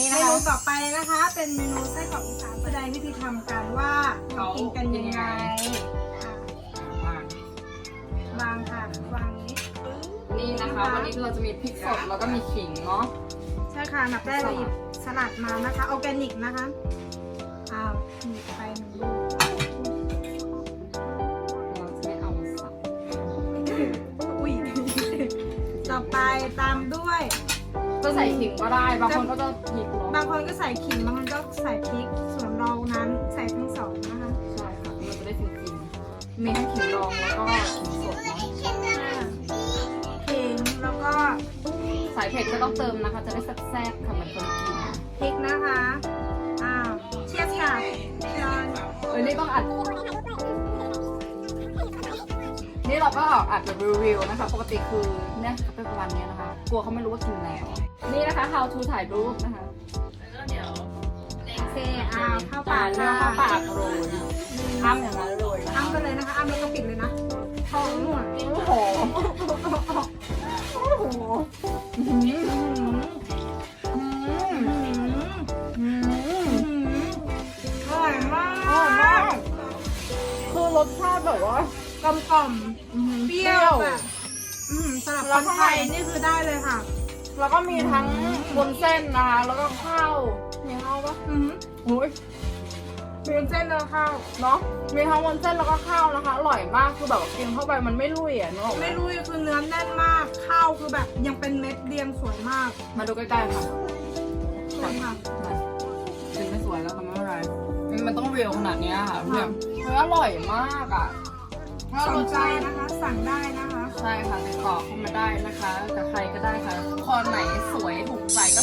นี่เมนะคะ นูต่อไปนะคะ เป็นเมนูไส้กรอกอีสานแสดงวิธีทำกันว่าเขากินกันยังไงวางวางค่ะวางนี้นี่นะคะ วันนี้เราจะมีพริกสดแล้วก็มีขิงเนาะใช่ค่ะอันดับแรกเราหยิบสลัดมานะคะออร์แกนิกนะคะอ้าวหยิบไปหนึ่งลูกเราจะไม่เอาสับอุ้ยต่อไปตามด้วย ก็ใส่ขิงก็ได้ บางคนก็จะหยิบเนาะบางคนก็ใส่ขิงบางคนก็ใส่พริก ส่วนเรานั้นใส่ทั้งสองนะคะใช่ค่ะเราจะได้จริงๆมีทั้งขิงดองแล้วก็ขิงสดเนาะขิงแล้วก็สายเผ็ดก็ต้องเติมนะคะ จะได้แซ่บๆค่ะเหมือนคนกินพริกนะคะอ้าวเชียร์ค่ะเชิญเอ้ยนี่ต้องอัดนี่เราก็อัดแบบรีวิวนะคะ ปกติคือเนี่ยเป็นประมาณเนี้ยนะคะ กลัวเขาไม่รู้ว่ากินแล้วนี่นะคะ how to ถ่ายรูปนะคะโอเคอ้าวเข้าปากเนื้อเข้าปากโรยอ้ำอย่างนั้นเลยอ้ำไปเลยนะคะอ้ำแล้วก็ปิดเลยนะท้องหนวดโอ้โหโอ้โหอื้อหืออื้อหืออื้อหืออร่อยมากอร่อยมากคือรสชาติแบบว่ากลมกล่อมอื้อหือเปรี้ยวแบบอืมสำหรับคนไทยนี่คือได้เลยค่ะ แล้วก็มีทั้งบนเส้นนะคะ แล้วก็ข้าว มีข้าวปะอืมโอ้ยมีเส้นแล้วข้าวเนาะ มีทั้งบนเส้นแล้วก็ข้าวนะคะ อร่อยมาก คือแบบกินเข้าไปมันไม่ลุยอะเนึกออกไม่รู้คือเนื้อแน่นมาก ข้าวคือแบบยังเป็นเม็ดเรียงสวยมากมาดูใกล้ๆค่ะสวยค่ะถึงไม่สวยแล้วค่ะไม่เป็นไร มันต้องเรียวขนาดเนี้ยค่ะเพื่อนเฮ้ยอร่อยมากอะแล้วสรนใจ นะคะ สั่งได้นะคะ ใช่ค่ะติดต่อเข้ามาได้นะคะกับใครก็ได้ค่ะคนไหนสวยถูกใจก็